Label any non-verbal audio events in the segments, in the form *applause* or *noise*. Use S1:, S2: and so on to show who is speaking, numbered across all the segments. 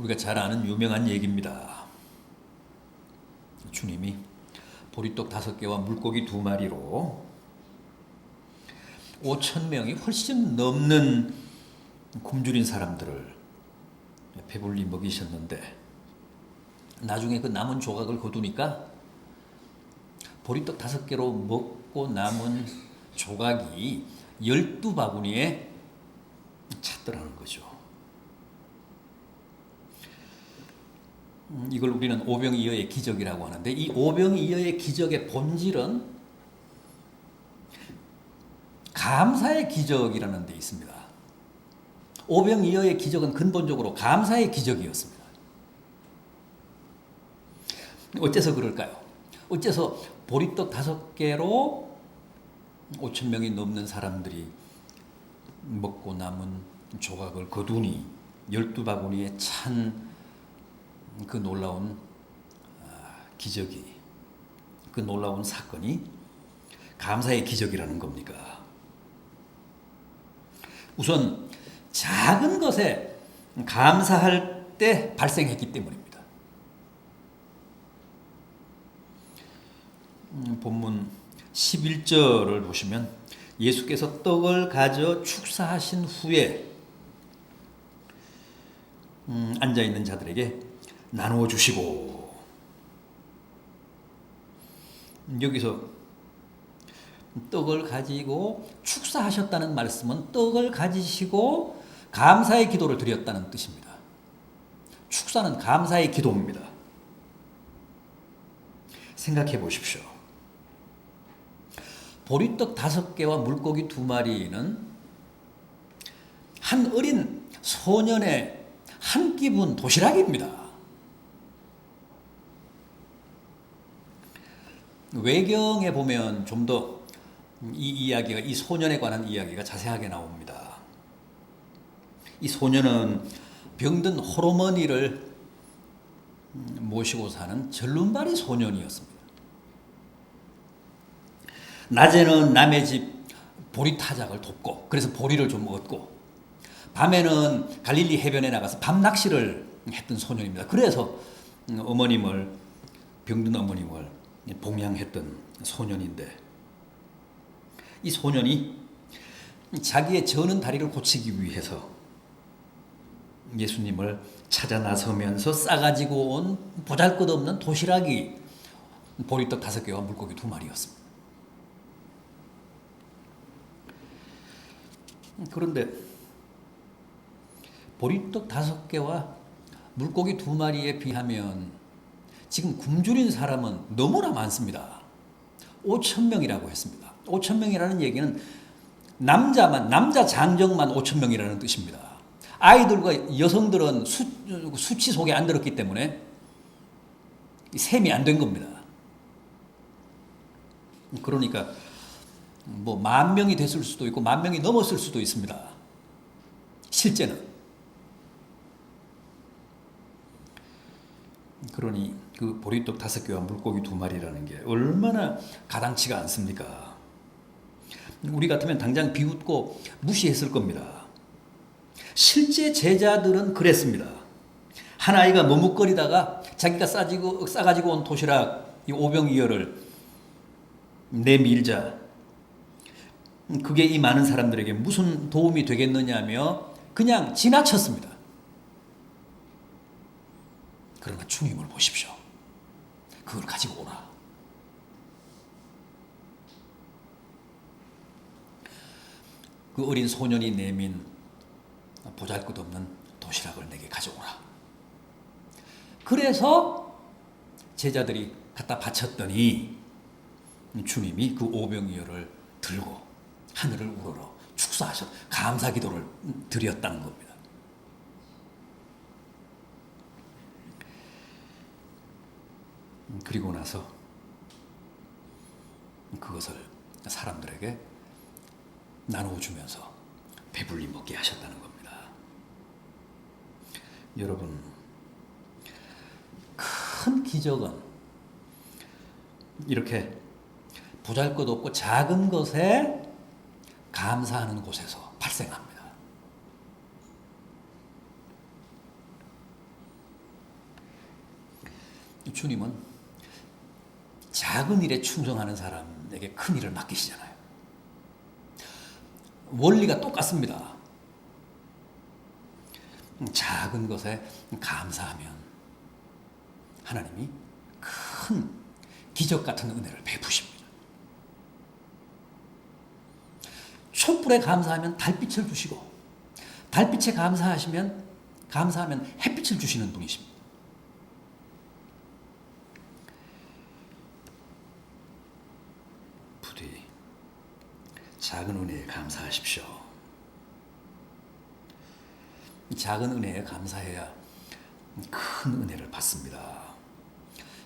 S1: 우리가 잘 아는 유명한 얘기입니다. 주님이 보리떡 다섯 개와 물고기 두 마리로 5천 명이 훨씬 넘는 굶주린 사람들을 배불리 먹이셨는데 나중에 그 남은 조각을 거두니까 보리떡 다섯 개로 먹고 남은 조각이 열두 바구니에 찼더라는 거죠. 음, 이걸 우리는 오병이어의 기적이라고 하는데 이 오병이어의 기적의 본질은 감사의 기적이라는 데 있습니다. 오병이어의 기적은 근본적으로 감사의 기적이었습니다. 어째서 그럴까요? 어째서 보리떡 다섯 개로 5천 명이 넘는 사람들이 먹고 남은 조각을 거두니 열두 바구니에 찬 그 놀라운 아, 기적이 그 놀라운 사건이 감사의 기적이라는 겁니까? 우선 작은 것에 감사할 때 발생했기 때문입니다. 음, 본문 11절을 보시면 예수께서 떡을 가져 축사하신 후에 음, 앉아 있는 자들에게 나누어 주시고 여기서 떡을 가지고 축사하셨다는 말씀은 떡을 가지시고 감사의 기도를 드렸다는 뜻입니다. 축사는 감사의 기도입니다. 생각해 보십시오. 보리떡 다섯 개와 물고기 두 마리는 한 어린 소년의 한 끼분 도시락입니다. 외경에 보면 좀 더 이 이야기가 이 소년에 관한 이야기가 자세하게 나옵니다. 이 소년은 병든 호르머니를 모시고 사는 절름발이 소년이었습니다. 낮에는 남의 집 보리 타작을 돕고 그래서 보리를 좀 얻고 밤에는 갈릴리 해변에 나가서 밤 낚시를 했던 소년입니다. 그래서 어머님을 병든 어머님을 봉양했던 소년인데 이 소년이 자기의 저는 다리를 고치기 위해서 예수님을 찾아 나서면서 싸가지고 온 보잘것없는 도시락이 보리떡 다섯 개와 물고기 두 마리였습니다. 그런데 보리떡 다섯 개와 물고기 두 마리에 비하면 지금 굶주린 사람은 너무나 많습니다. 5천 명이라고 했습니다. 5천 명이라는 얘기는 남자만 남자 장정만 5천 명이라는 뜻입니다. 아이들과 여성들은 수, 수치 속에 안 들었기 때문에 셈이 안 된 겁니다. 그러니까 뭐 만 명이 됐을 수도 있고 만 명이 넘었을 수도 있습니다. 실제는 그러니 그 보리떡 다섯 개와 물고기 두 마리라는 게 얼마나 가당치가 않습니까? 우리 같으면 당장 비웃고 무시했을 겁니다. 실제 제자들은 그랬습니다. 한 아이가 머뭇거리다가 자기가 싸지고 싸가지고 온 도시락 이 오병이어를 내밀자 그게 이 많은 사람들에게 무슨 도움이 되겠느냐며 그냥 지나쳤습니다. 그러나 주님을 보십시오. 그걸 가지고 오라. 그 어린 소년이 내민 보잘것없는 도시락을 내게 가져오라. 그래서 제자들이 갖다 바쳤더니 주님이 그 오병이어를 들고 하늘을 우러러 축사하셨 감사 기도를 드렸다는 겁니다. 그리고 나서 그것을 사람들에게 나누어 주면서 배불리 먹게 하셨다는 겁니다. 여러분, 큰 기적은 이렇게 보잘 것 없고 작은 것에 감사하는 곳에서 발생합니다. 주님은 작은 일에 충성하는 사람에게 큰 일을 맡기시잖아요. 원리가 똑같습니다. 작은 것에 감사하면 하나님이 큰 기적 같은 은혜를 베푸십니다. 촛불에 감사하면 달빛을 주시고 달빛에 감사하시면 감사하면 햇빛을 주시는 분이십니다. 부디 작은 은혜에 감사하십시오. 작은 은혜에 감사해야 큰 은혜를 받습니다.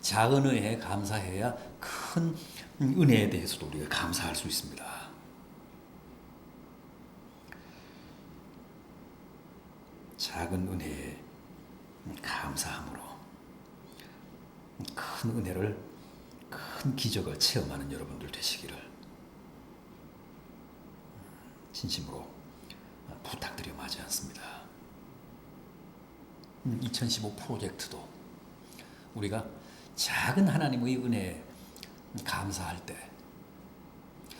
S1: 작은 은혜에 감사해야 큰 은혜에 대해서도 우리가 감사할 수 있습니다. 작은 은혜에 감사함으로 큰 은혜를 큰 기적을 체험하는 여러분들 되시기를 진심으로 부탁드려 마지 않습니다. 2015 프로젝트도 우리가 작은 하나님의 은혜에 감사할 때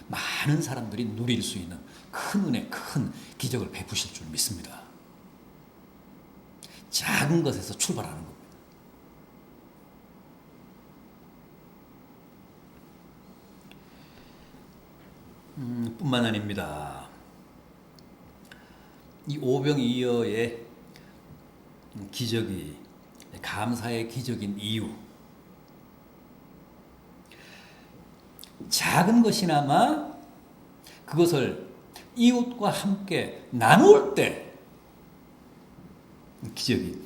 S1: 많은 사람들이 누릴 수 있는 큰 은혜, 큰 기적을 베푸실 줄 믿습니다. 작은 것에서 출발하는 겁니다. 음, 뿐만 아닙니다. 이 오병이어의 기적이 감사의 기적인 이유. 작은 것이나마 그것을 이웃과 함께 나눌 때 기적이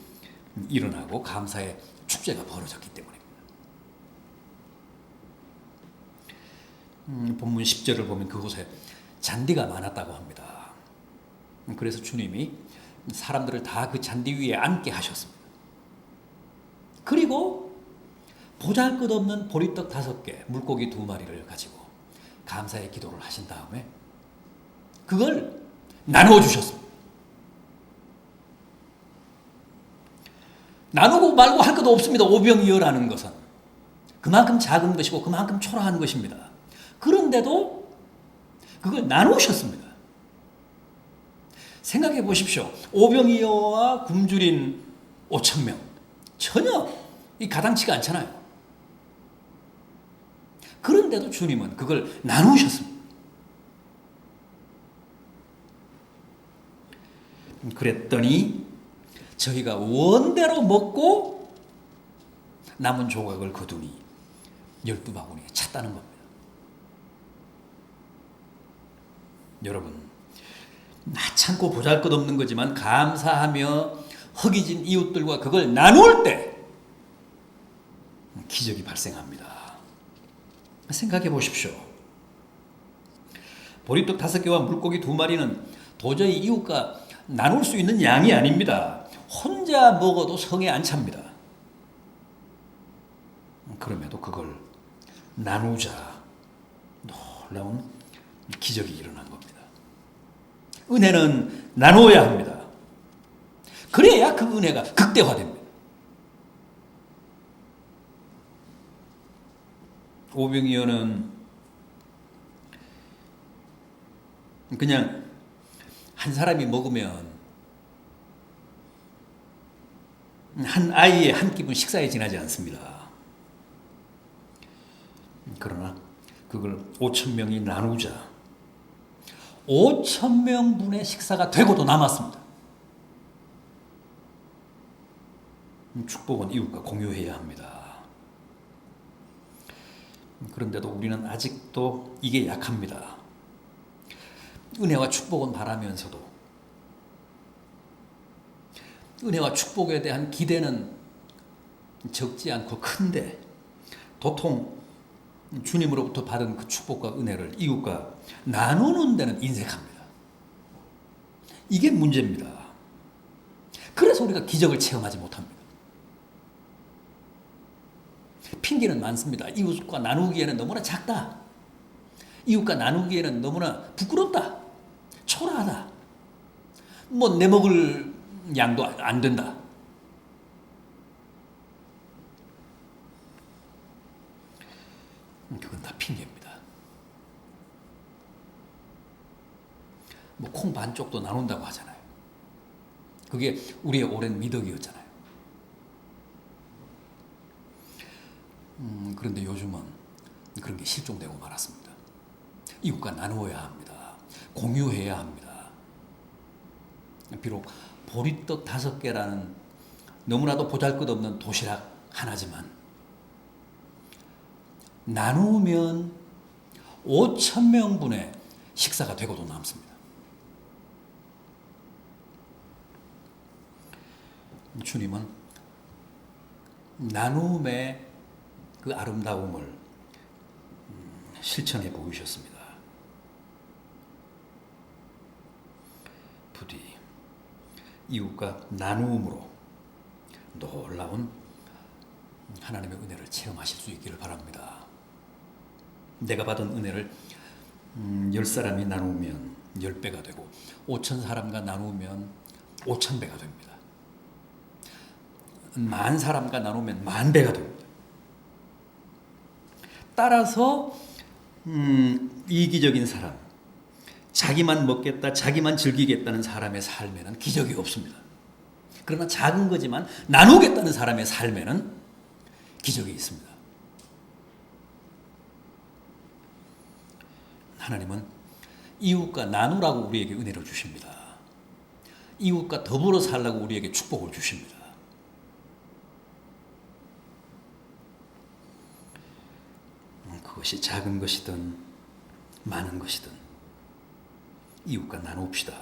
S1: 일어나고 감사의 축제가 벌어졌기 때문입니다. 음, 본문 10절을 보면 그곳에 잔디가 많았다고 합니다. 그래서 주님이 사람들을 다 그 잔디 위에 앉게 하셨습니다. 그리고 보잘 것 없는 보리떡 다섯 개, 물고기 두 마리를 가지고 감사의 기도를 하신 다음에 그걸 나누어 주셨습니다. 나누고 말고 할 것도 없습니다. 오병이어라는 것은 그만큼 작은 것이고 그만큼 초라한 것입니다. 그런데도 그걸 나누셨습니다. 생각해 보십시오. 오병이어와 굶주린 5천 명 전혀 이 가당치가 않잖아요. 그런데도 주님은 그걸 나누셨습니다. 그랬더니 저희가 원대로 먹고 남은 조각을 거두니 열두 바구니에 찼다는 겁니다. 여러분, 나참고 보잘것없는 거지만 감사하며 허기진 이웃들과 그걸 나눌 때 기적이 발생합니다. 생각해 보십시오. 보리떡 다섯 개와 물고기 두 마리는 도저히 이웃과 나눌 수 있는 양이 아닙니다. 혼자 먹어도 성에 안 찹니다. 그럼에도 그걸 나누자 놀라운 기적이 일어난 겁니다. 은혜는 나누어야 합니다. 그래야 그 은혜가 극대화됩니다. 오병이어는 그냥 한 사람이 먹으면 한 아이의 한 끼분 식사에 지나지 않습니다. 그러나 그걸 5천 명이 나누자 5천 명분의 식사가 되고도 남았습니다. 축복은 이웃과 공유해야 합니다. 그런데도 우리는 아직도 이게 약합니다. 은혜와 축복은 바라면서도 은혜와 축복에 대한 기대는 적지 않고 큰데 도통 주님으로부터 받은 그 축복과 은혜를 이웃과 나누는 데는 인색합니다. 이게 문제입니다. 그래서 우리가 기적을 체험하지 못합니다. 핑계는 많습니다. 이웃과 나누기에는 너무나 작다. 이웃과 나누기에는 너무나 부끄럽다. 초라하다. 뭐 내 먹을 양도 안 된다. 그건 다 핑계입니다. 뭐콩 반쪽도 나눈다고 하잖아요. 그게 우리의 오랜 미덕이었잖아요. 음, 그런데 요즘은 그런 게 실종되고 말았습니다. 이웃과 나누어야 합니다. 공유해야 합니다. 비록 보리떡 다섯 개라는 너무나도 보잘것없는 도시락 하나지만 나누면 5천 명분의 식사가 되고도 남습니다. 주님은 나눔의 그 아름다움을 음, 실천해 보이셨습니다. 부디 이웃과 나누음으로 놀라운 하나님의 은혜를 체험하실 수 있기를 바랍니다. 내가 받은 은혜를 음, 열 사람이 나누면 열 배가 되고 오천 사람과 나누면 오천 배가 됩니다. 만 사람과 나누면 만 배가 됩니다. 따라서 음, 이기적인 사람, 자기만 먹겠다, 자기만 즐기겠다는 사람의 삶에는 기적이 없습니다. 그러나 작은 거지만 나누겠다는 사람의 삶에는 기적이 있습니다. 하나님은 이웃과 나누라고 우리에게 은혜를 주십니다. 이웃과 더불어 살라고 우리에게 축복을 주십니다. 음, 그 것이 작은 것이든 많은 것이든 이웃과 나눕시다.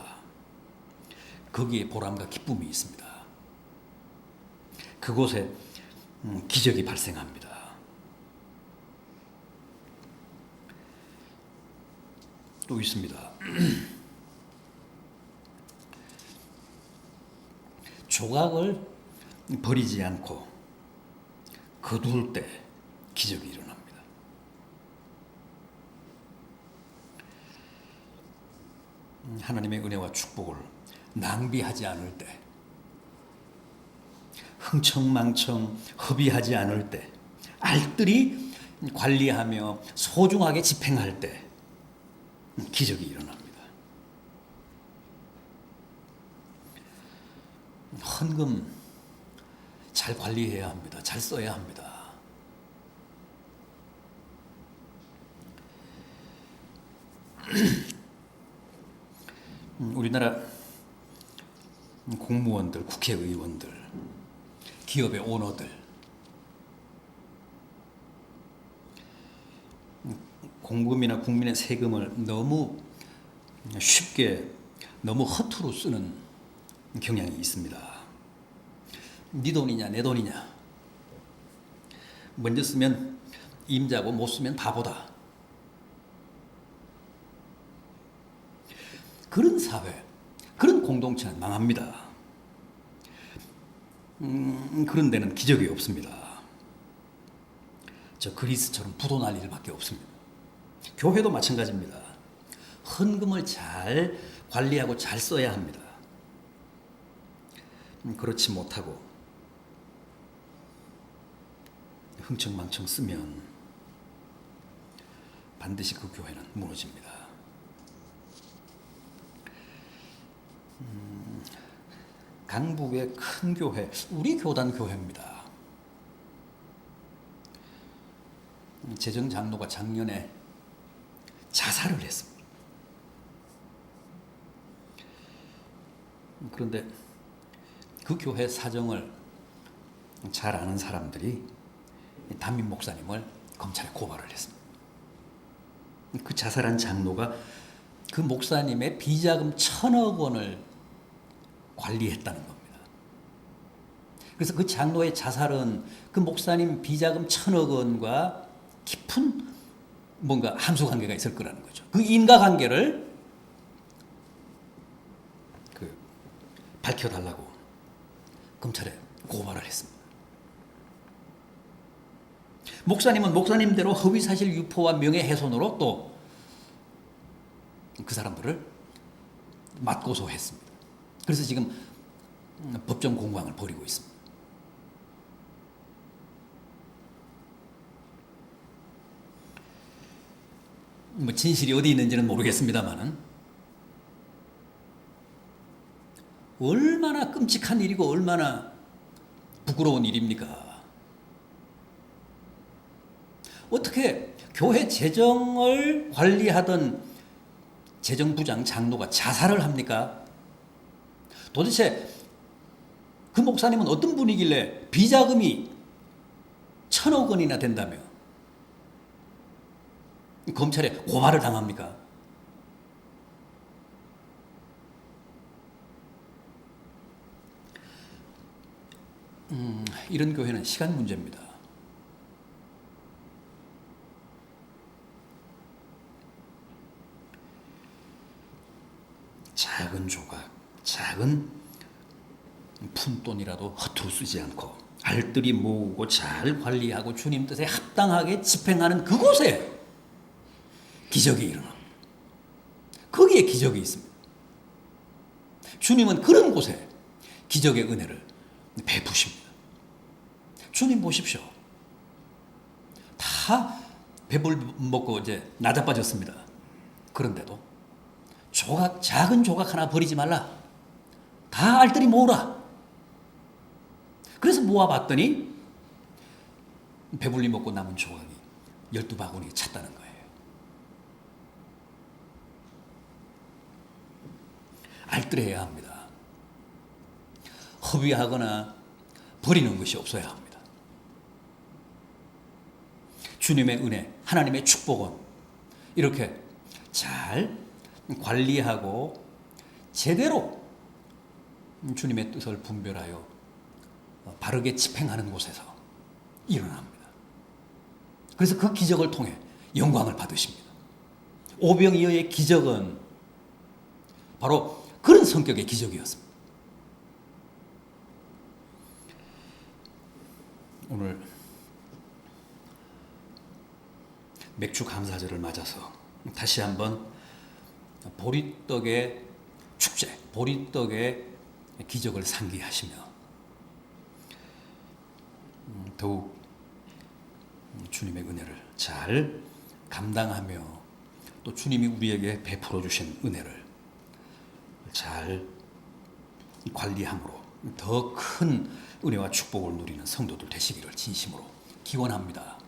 S1: 거기에 보람과 기쁨이 있습니다. 그곳에 음, 기적이 발생합니다. 또 있습니다. *clears throat* 조각을 버리지 않고 거둘 때 기적이 일어납니다. 음, 하나님의 은혜와 축복을 낭비하지 않을 때, 흥청망청 허비하지 않을 때, 알뜰히 관리하며 소중하게 집행할 때 음, 기적이 일어납니다. 헌금 잘 관리해야 합니다. 잘 써야 합니다. 음, 우리나라 공무원들, 국회의원들, 기업의 오너들, 공금이나 국민의 세금을 너무 쉽게 너무 허투루 쓰는 경향이 있습니다. 네 돈이냐 내 돈이냐 먼저 쓰면 임자고 못 쓰면 바보다. 그런 사회, 그런 공동체는 망합니다. 음, 그런 데는 기적이 없습니다. 저 그리스처럼 부도 날 일밖에 없습니다. 교회도 마찬가지입니다. 헌금을 잘 관리하고 잘 써야 합니다. 음, 그렇지 못하고 흥청망청 쓰면 반드시 그 교회는 무너집니다. 음, 강북의 큰 교회, 우리 교단 교회입니다. 재정 장로가 작년에 자살을 했습니다. 그런데 그 교회 사정을 잘 아는 사람들이 담임 목사님을 검찰에 고발을 했습니다. 그 자살한 장로가 그 목사님의 비자금 천억 원을 관리했다는 겁니다. 그래서 그 장로의 자살은 그 목사님 비자금 천억 원과 깊은 뭔가 함수 관계가 있을 거라는 거죠. 그 인과 관계를 그 밝혀달라고 검찰에 고발을 했습니다. 목사님은 목사님대로 허위사실 유포와 명예훼손으로 또 그 사람들을 맞고소했습니다. 그래서 지금 법정 공방을 벌이고 있습니다. 뭐 진실이 어디 있는지는 모르겠습니다만은 얼마나 끔찍한 일이고 얼마나 부끄러운 일입니까? 어떻게 교회 재정을 관리하던 재정부장 장로가 자살을 합니까? 도대체 그 목사님은 어떤 분이길래 비자금이 천억 원이나 된다며 검찰에 고발을 당합니까? 음, 이런 교회는 시간 문제입니다. 작은 조각, 작은 푼돈이라도 허투루 쓰지 않고 알뜰히 모으고 잘 관리하고 주님 뜻에 합당하게 집행하는 그곳에 기적이 일어납니다. 거기에 기적이 있습니다. 주님은 그런 곳에 기적의 은혜를 베푸십니다. 주님 보십시오. 다 배불 먹고 이제 나자빠졌습니다. 그런데도 조각 작은 조각 하나 버리지 말라. 다 알뜰히 모으라. 그래서 모아봤더니 배불리 먹고 남은 조각이 열두 바구니 찼다는 거예요. 알뜰해야 합니다. 허비하거나 버리는 것이 없어야 합니다. 주님의 은혜, 하나님의 축복은 이렇게 잘 관리하고 제대로 주님의 뜻을 분별하여 바르게 집행하는 곳에서 일어납니다. 그래서 그 기적을 통해 영광을 받으십니다. 오병이어의 기적은 바로 그런 성격의 기적이었습니다. 오늘 맥주 감사절을 맞아서 다시 한번 보리떡의 축제, 보리떡의 기적을 상기하시며 음, 더욱 주님의 은혜를 잘 감당하며 또 주님이 우리에게 베풀어 주신 은혜를 잘 관리함으로 더 큰 은혜와 축복을 누리는 성도들 되시기를 진심으로 기원합니다.